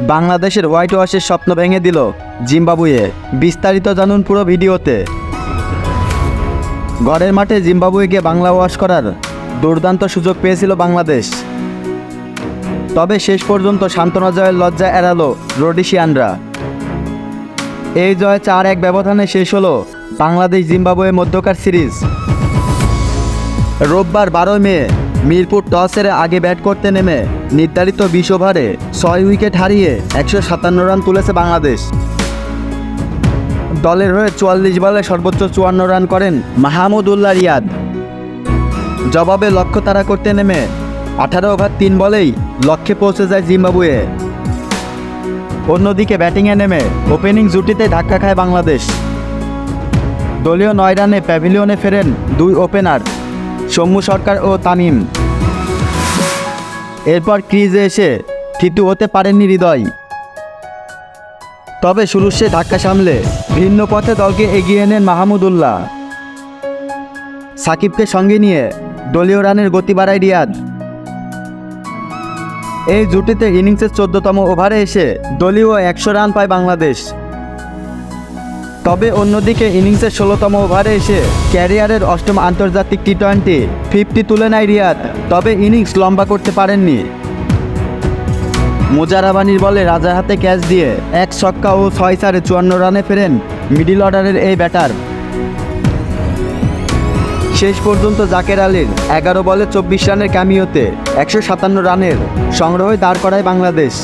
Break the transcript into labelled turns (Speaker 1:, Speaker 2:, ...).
Speaker 1: বাংলাদেশের হোয়াইট ওয়াশের স্বপ্ন ভেঙে দিল জিম্বাবুয়ে। বিস্তারিত জানুন পুরো ভিডিওতে। ঘরের মাঠে জিম্বাবুয়েকে বাংলা ওয়াশ করার দুর্দান্ত সুযোগ পেয়েছিল বাংলাদেশ। তবে শেষ পর্যন্ত সান্ত্বনা জয়ের লজ্জা এড়ালো রোডিশিয়ানরা। এই জয় চার এক ব্যবধানে শেষ হলো বাংলাদেশ জিম্বাবুয়ে মধ্যকার সিরিজ। রোববার বারোই মে মিরপুর টস হেরে আগে ব্যাট করতে নেমে নির্ধারিত বিশ ওভারে ছয় উইকেট হারিয়ে একশো সাতান্ন রান তুলেছে বাংলাদেশ। দলের হয়ে চুয়াল্লিশ বলে সর্বোচ্চ চুয়ান্ন রান করেন মাহমুদুল্লাহ রিয়াদ। জবাবে লক্ষ্য তাড়া করতে নেমে আঠারো ওভার তিন বলেই লক্ষ্যে পৌঁছে যায় জিম্বাবুয়ে। অন্যদিকে ব্যাটিংয়ে নেমে ওপেনিং জুটিতে ধাক্কা খায় বাংলাদেশ। দলীয় নয় রানে প্যাভিলিয়নে ফেরেন দুই ওপেনার। সৌম্য সরকার ও তামিম এরপর ক্রিজে এসে থিতু হতে পারেননি হৃদয়। তবে শুরুর সে ধাক্কা সামলে ভিন্ন পথে দলকে এগিয়ে নেন মাহমুদুল্লাহ সাকিবকে সঙ্গে নিয়ে দলীয় রানের গতি বাড়ায় রিয়াদ। এই জুটিতে ইনিংসের চোদ্দতম ওভারে এসে দলীয় একশো রান পায় বাংলাদেশ। তবে অন্যদিকে ইনিংসের ষোলোতম ওভারে এসে ক্যারিয়ারের অষ্টম আন্তর্জাতিক টি টোয়েন্টি ফিফটি তুলে নেয় রিয়াদ, তবে ইনিংস লম্বা করতে পারেননি। মোজারাবানির বলে রাজার হাতে ক্যাচ দিয়ে এক ছক্কা ও ছয় চারে চুয়ান্ন রানে ফেরেন মিডিল অর্ডারের এই ব্যাটার। শেষ পর্যন্ত জাকের আলীর এগারো বলে চব্বিশ রানের ক্যামিওতে একশো সাতান্ন রানের সংগ্রহে দাঁড় করায় বাংলাদেশ।